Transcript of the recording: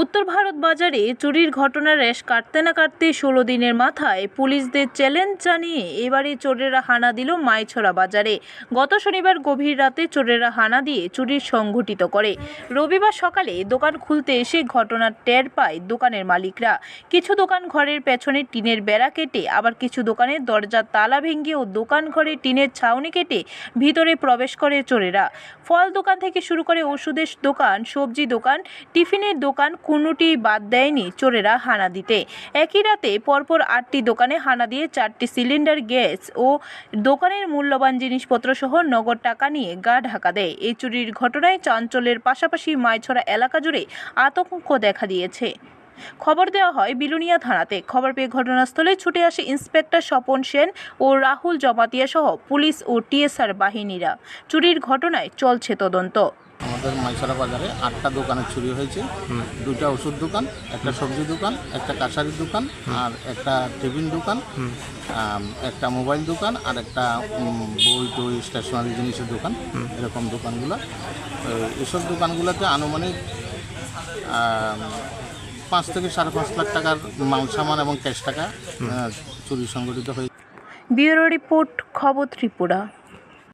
উত্তর ভারত বাজারে চুরির ঘটনার রেশ কাটতে না কাটতে ষোলো দিনের মাথায় পুলিশদের চ্যালেঞ্জ জানিয়ে এবারে চোরেরা হানা দিল মাইছড়া বাজারে। গত শনিবার গভীর রাতে চোরেরা হানা দিয়ে চুরির সংঘটিত করে। রবিবার সকালে দোকান খুলতে এসে ঘটনার টের পায় দোকানের মালিকরা। কিছু দোকান ঘরের পেছনে টিনের বেড়া কেটে, আবার কিছু দোকানের দরজার তালা ভেঙে ও দোকান ঘরে টিনের ছাউনি কেটে ভিতরে প্রবেশ করে চোরেরা। ফল দোকান থেকে শুরু করে ওষুধের দোকান, সবজি দোকান, টিফিনের দোকান কোনোটি বাদ দেয়নি চোরেরা হানা দিতে। একই রাতে পরপর আটটি দোকানে হানা দিয়ে চারটি সিলিন্ডার, গ্যাস ও দোকানের মূল্যবান জিনিসপত্র সহ নগদ টাকা নিয়ে গা ঢাকা দেয়। এই চুরির ঘটনায় চাঞ্চল্যের পাশাপাশি মাইছড়া এলাকা জুড়ে আতঙ্ক দেখা দিয়েছে। খবর দেওয়া হয় বিলুনিয়া থানাতে। খবর পেয়ে ঘটনাস্থলে ছুটে আসে ইন্সপেক্টর স্বপন সেন ও রাহুল জমাতিয়া সহ পুলিশ ও টিএসআর বাহিনীরা। চুরির ঘটনায় চলছে তদন্ত। আমাদের মাইসরা বাজারে আটটা দোকানে চুরি হয়েছে। দুটা ওষুধ দোকান একটা সবজি দোকান একটা কাছারির দোকান আর একটা টিফিন দোকান একটা মোবাইল দোকান আর একটা বই টই স্টেশনারি জিনিসের দোকান এরকম দোকানগুলো। এসব দোকানগুলোতে আনুমানিক পাঁচ থেকে সাড়ে পাঁচ লাখ টাকার মাল, সামান এবং ক্যাশ টাকা চুরি সংগঠিত হয়েছে। ব্যুরো রিপোর্ট, খবর ত্রিপুরা।